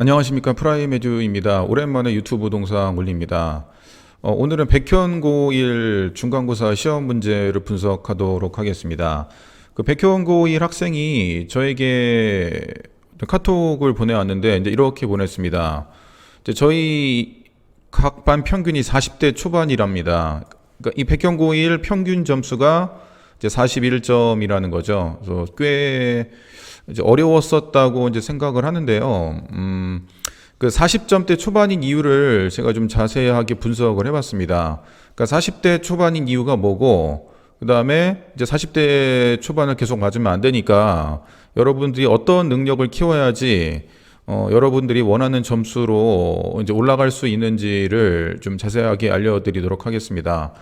안녕하십니까 프라이메듀입니다. 오랜만에 유튜브 동상 올립니다. 어, 오늘은 백현고1 중간고사 시험 문제를 분석하도록 하겠습니다. 그 백현고1 학생이 저에게 카톡을 보내왔는데 이제 이렇게 보냈습니다. 이제 저희 각 반 평균이 40대 초반이랍니다. 그러니까 이 백현고1 평균 점수가 이제 41점이라는 거죠. 그래서 꽤 이제 어려웠었다고 이제 생각을 하는데요. 음, 그 40점대 초반인 이유를 제가 좀 자세하게 분석을 해봤습니다. 그러니까 40대 초반인 이유가 뭐고, 그 다음에 이제 40대 초반을 계속 맞으면 안 되니까 여러분들이 어떤 능력을 키워야지 어, 여러분들이 원하는 점수로 이제 올라갈 수 있는지를 좀 자세하게 알려드리도록 하겠습니다.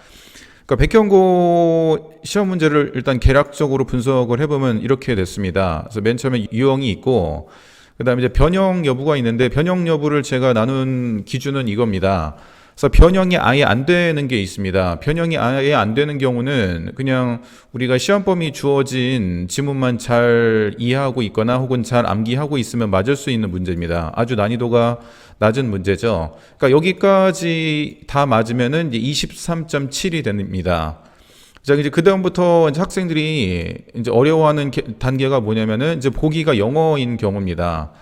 그러니까 백현고 시험 문제를 일단 개략적으로 분석을 해보면 이렇게 됐습니다. 그래서 맨 처음에 유형이 있고, 그 다음에 이제 변형 여부가 있는데, 변형 여부를 제가 나눈 기준은 이겁니다. 그래서 변형이 아예 안 되는 게 있습니다. 변형이 아예 안 되는 경우는 그냥 우리가 시험 범위 주어진 지문만 잘 이해하고 있거나 혹은 잘 암기하고 있으면 맞을 수 있는 문제입니다. 아주 난이도가 낮은 문제죠. 그러니까 여기까지 다 맞으면은 이제 23.7이 됩니다. 자, 이제 그다음부터 이제 학생들이 이제 어려워하는 게- 단계가 뭐냐면은 이제 보기가 영어인 경우입니다.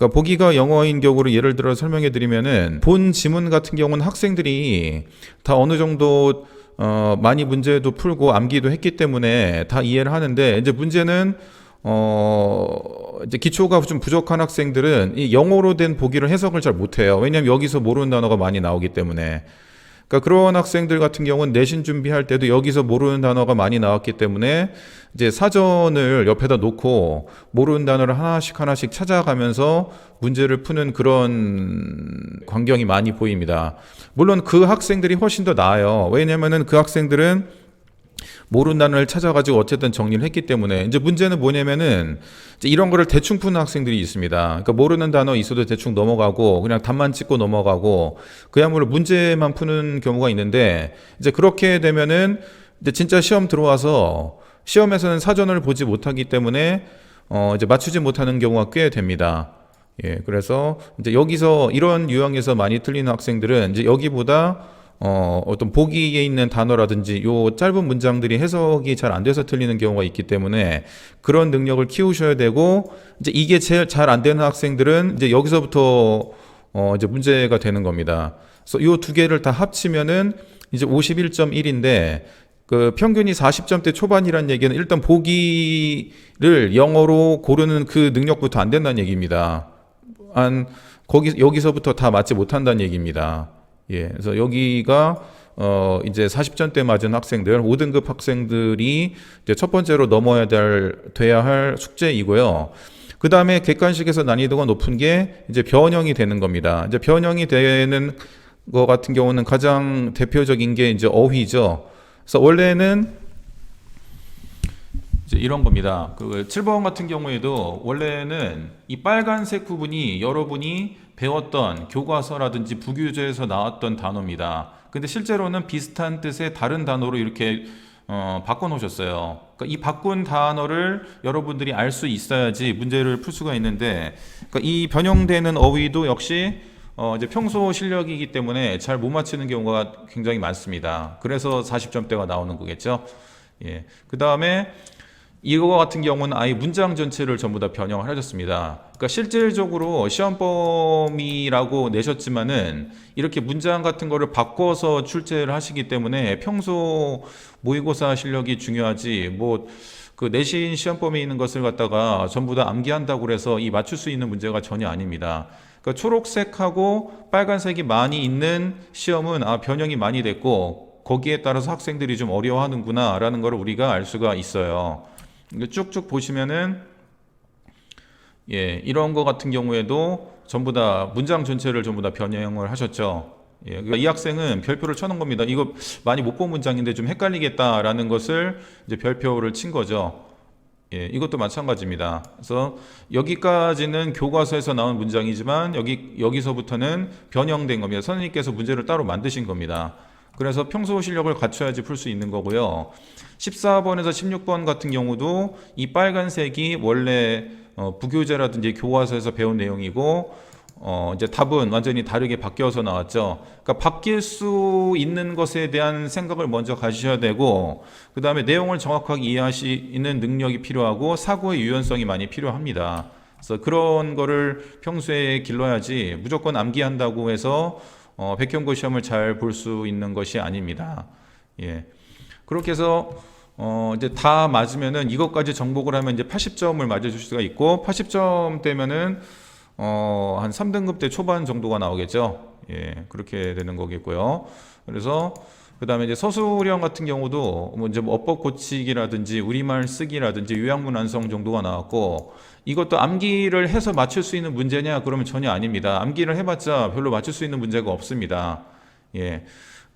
그러니까 보기가 영어인 경우를 예를 들어 설명해 드리면은 본 지문 같은 경우는 학생들이 다 어느 정도 어 많이 문제도 풀고 암기도 했기 때문에 다 이해를 하는데 이제 문제는 어 이제 기초가 좀 부족한 학생들은 이 영어로 된 보기를 해석을 잘 못해요. 왜냐하면 여기서 모르는 단어가 많이 나오기 때문에. 그러니까 그런 학생들 같은 경우는 내신 준비할 때도 여기서 모르는 단어가 많이 나왔기 때문에 이제 사전을 옆에다 놓고 모르는 단어를 하나씩 하나씩 찾아가면서 문제를 푸는 그런 광경이 많이 보입니다. 물론 그 학생들이 훨씬 더 나아요. 왜냐면은 그 학생들은 모르는 단어를 찾아가지고 어쨌든 정리를 했기 때문에 이제 문제는 뭐냐면은 이런 거를 대충 푸는 학생들이 있습니다. 그러니까 모르는 단어 있어도 대충 넘어가고 그냥 답만 찍고 넘어가고 그야말로 문제만 푸는 경우가 있는데 이제 그렇게 되면은 이제 진짜 시험 들어와서 시험에서는 사전을 보지 못하기 때문에 어 이제 맞추지 못하는 경우가 꽤 됩니다. 예, 그래서 이제 여기서 이런 유형에서 많이 틀리는 학생들은 이제 여기보다 어, 어떤 보기에 있는 단어라든지 요 짧은 문장들이 해석이 잘 안 돼서 틀리는 경우가 있기 때문에 그런 능력을 키우셔야 되고 이제 이게 제일 잘 안 되는 학생들은 이제 여기서부터 어, 이제 문제가 되는 겁니다. 그래서 요 두 개를 다 합치면은 이제 51.1인데 그 평균이 40점대 초반이란 얘기는 일단 보기를 영어로 고르는 그 능력부터 안 된다는 얘기입니다. 한 거기 여기서부터 다 맞지 못한다는 얘기입니다. 예, 그래서 여기가 어 이제 40점대 맞은 학생들 5등급 학생들이 이제 첫 번째로 넘어야 될 돼야 할 숙제이고요. 그 다음에 객관식에서 난이도가 높은 게 이제 변형이 되는 겁니다. 이제 변형이 되는 거 같은 경우는 가장 대표적인 게 이제 어휘죠. 그래서 원래는 이제 이런 겁니다. 그 7번 같은 경우에도 원래는 이 빨간색 부분이 여러분이 배웠던 교과서라든지 부교재에서 나왔던 단어입니다. 근데 실제로는 비슷한 뜻의 다른 단어로 이렇게 어, 바꿔 놓으셨어요. 그러니까 이 바꾼 단어를 여러분들이 알 수 있어야지 문제를 풀 수가 있는데 그러니까 이 변형되는 어휘도 역시 어, 이제 평소 실력이기 때문에 잘 못 맞히는 경우가 굉장히 많습니다. 그래서 40점대가 나오는 거겠죠. 예. 그 다음에 이거 같은 경우는 아예 문장 전체를 전부 다 변형을 하셨습니다. 그러니까 실질적으로 시험 범위라고 내셨지만은 이렇게 문장 같은 거를 바꿔서 출제를 하시기 때문에 평소 모의고사 실력이 중요하지 뭐 그 내신 시험 범위에 있는 것을 갖다가 전부 다 암기한다고 그래서 이 맞출 수 있는 문제가 전혀 아닙니다. 그러니까 초록색하고 빨간색이 많이 있는 시험은 아 변형이 많이 됐고 거기에 따라서 학생들이 좀 어려워하는구나라는 걸 우리가 알 수가 있어요. 쭉쭉 보시면은 예, 이런 거 같은 경우에도 전부 다 문장 전체를 전부 다 변형을 하셨죠. 예, 그러니까 이 학생은 별표를 쳐놓은 겁니다. 이거 많이 못 본 문장인데 좀 헷갈리겠다라는 것을 이제 별표를 친 거죠. 예, 이것도 마찬가지입니다. 그래서 여기까지는 교과서에서 나온 문장이지만 여기 여기서부터는 변형된 겁니다. 선생님께서 문제를 따로 만드신 겁니다. 그래서 평소 실력을 갖춰야지 풀 수 있는 거고요. 14번에서 16번 같은 경우도 이 빨간색이 원래 어, 부교재라든지 교과서에서 배운 내용이고 어, 이제 답은 완전히 다르게 바뀌어서 나왔죠. 그러니까 바뀔 수 있는 것에 대한 생각을 먼저 가지셔야 되고, 그 다음에 내용을 정확하게 이해하시는 능력이 필요하고, 사고의 유연성이 많이 필요합니다. 그래서 그런 거를 평소에 길러야지 무조건 암기한다고 해서 어, 백현고 시험을 잘 볼 수 있는 것이 아닙니다. 예. 그렇게 해서 어, 이제 다 맞으면은 이것까지 정복을 하면 이제 80점을 맞아줄 수가 있고 80점 되면은 어, 한 3등급 대 초반 정도가 나오겠죠. 예, 그렇게 되는 거겠고요. 그래서 그 다음에 이제 서술형 같은 경우도 뭐 이제 뭐 어법 고치기라든지 우리말 쓰기라든지 요약문 완성 정도가 나왔고 이것도 암기를 해서 맞출 수 있는 문제냐 그러면 전혀 아닙니다. 암기를 해봤자 별로 맞출 수 있는 문제가 없습니다. 예.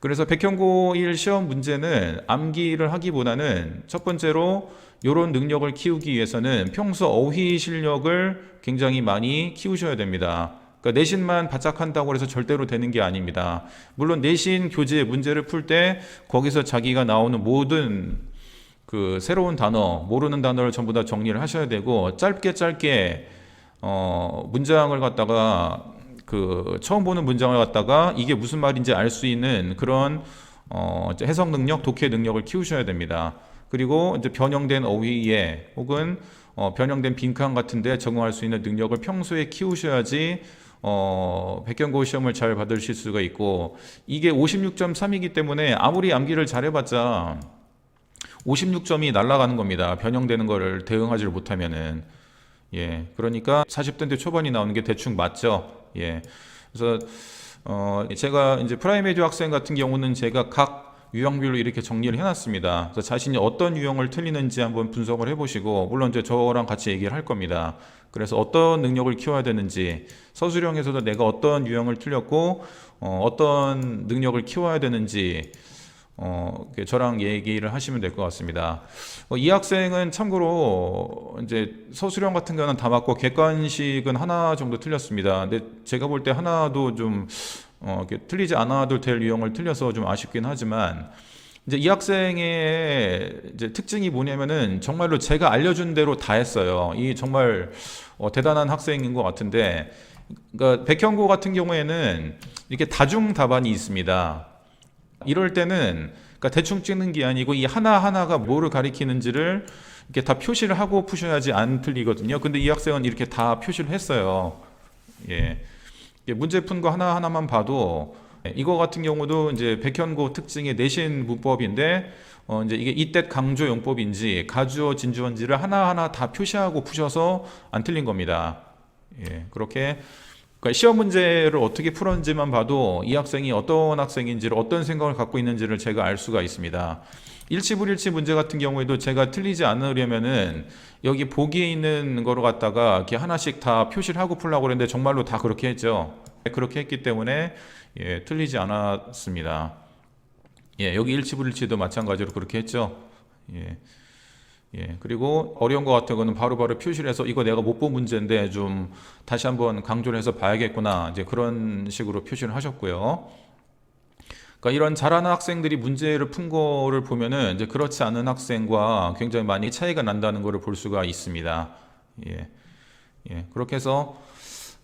그래서 백현고 1 시험 문제는 암기를 하기보다는 첫 번째로 이런 능력을 키우기 위해서는 평소 어휘 실력을 굉장히 많이 키우셔야 됩니다. 그러니까 내신만 바짝 한다고 해서 절대로 되는 게 아닙니다. 물론 내신 교재 문제를 풀 때 거기서 자기가 나오는 모든 그 새로운 단어, 모르는 단어를 전부 다 정리를 하셔야 되고 짧게 짧게 어 문장을 갖다가 그 처음 보는 문장을 갖다가 이게 무슨 말인지 알 수 있는 그런 어 해석 능력, 독해 능력을 키우셔야 됩니다. 그리고 이제 변형된 어휘에 혹은 어 변형된 빈칸 같은데 적응할 수 있는 능력을 평소에 키우셔야지 어, 백경고 시험을 잘 받으실 수가 있고 이게 56.3이기 때문에 아무리 암기를 잘해봤자 56점이 날아가는 겁니다. 변형되는 거를 대응하지 못하면은 예 그러니까 40대인데 초반이 나오는 게 대충 맞죠. 예 그래서 어 제가 이제 프라이메디 학생 같은 경우는 제가 각 유형별로 이렇게 정리를 해놨습니다. 그래서 자신이 어떤 유형을 틀리는지 한번 분석을 해보시고 물론 이제 저랑 같이 얘기를 할 겁니다. 그래서 어떤 능력을 키워야 되는지 서술형에서도 내가 어떤 유형을 틀렸고 어, 어떤 능력을 키워야 되는지 어, 저랑 얘기를 하시면 될 것 같습니다. 어, 이 학생은 참고로 이제 서술형 같은 거는 다 맞고 객관식은 하나 정도 틀렸습니다. 근데 제가 볼 때 하나도 좀 어, 이렇게 틀리지 않아도 될 유형을 틀려서 좀 아쉽긴 하지만 이제 이 학생의 이제 특징이 뭐냐면은 정말로 제가 알려준 대로 다 했어요. 이 정말 어, 대단한 학생인 것 같은데, 그러니까 백형고 같은 경우에는 이렇게 다중 답안이 있습니다. 이럴 때는 그러니까 대충 찍는 게 아니고 이 하나 하나가 뭐를 가리키는지를 이렇게 다 표시를 하고 푸셔야지 안 틀리거든요. 근데 이 학생은 이렇게 다 표시를 했어요. 예. 문제 푼 거 하나 하나만 봐도 이거 같은 경우도 이제 백현고 특징의 내신 문법인데 어 이제 이게 이때 강조 용법인지 가주어 진주어인지를 하나하나 다 표시하고 푸셔서 안 틀린 겁니다. 예. 그렇게 그러니까 시험 문제를 어떻게 풀었는지만 봐도 이 학생이 어떤 학생인지를 어떤 생각을 갖고 있는지를 제가 알 수가 있습니다. 일치 불일치 문제 같은 경우에도 제가 틀리지 않으려면은 여기 보기에 있는 거로 갖다가 이렇게 하나씩 다 표시를 하고 풀라고 그랬는데 정말로 다 그렇게 했죠. 그렇게 했기 때문에 예, 틀리지 않았습니다. 예, 여기 일치 불일치도 마찬가지로 그렇게 했죠. 예. 예, 그리고 어려운 것 같은 거는 바로바로 표시를 해서 이거 내가 못 본 문제인데 좀 다시 한번 강조를 해서 봐야겠구나. 이제 그런 식으로 표시를 하셨고요. 그러니까 이런 잘하는 학생들이 문제를 푼 거를 보면은 이제 그렇지 않은 학생과 굉장히 많이 차이가 난다는 것을 볼 수가 있습니다. 예. 예, 그렇게 해서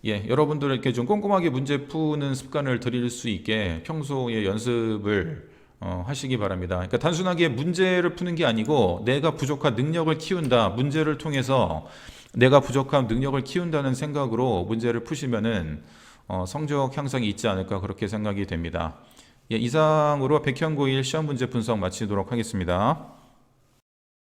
예, 여러분들에게 좀 꼼꼼하게 문제 푸는 습관을 들일 수 있게 평소에 연습을 어, 하시기 바랍니다. 그러니까 단순하게 문제를 푸는 게 아니고 내가 부족한 능력을 키운다. 문제를 통해서 내가 부족한 능력을 키운다는 생각으로 문제를 푸시면은 어, 성적 향상이 있지 않을까 그렇게 생각이 됩니다. 예, 이상으로 백현고1 시험 문제 분석 마치도록 하겠습니다.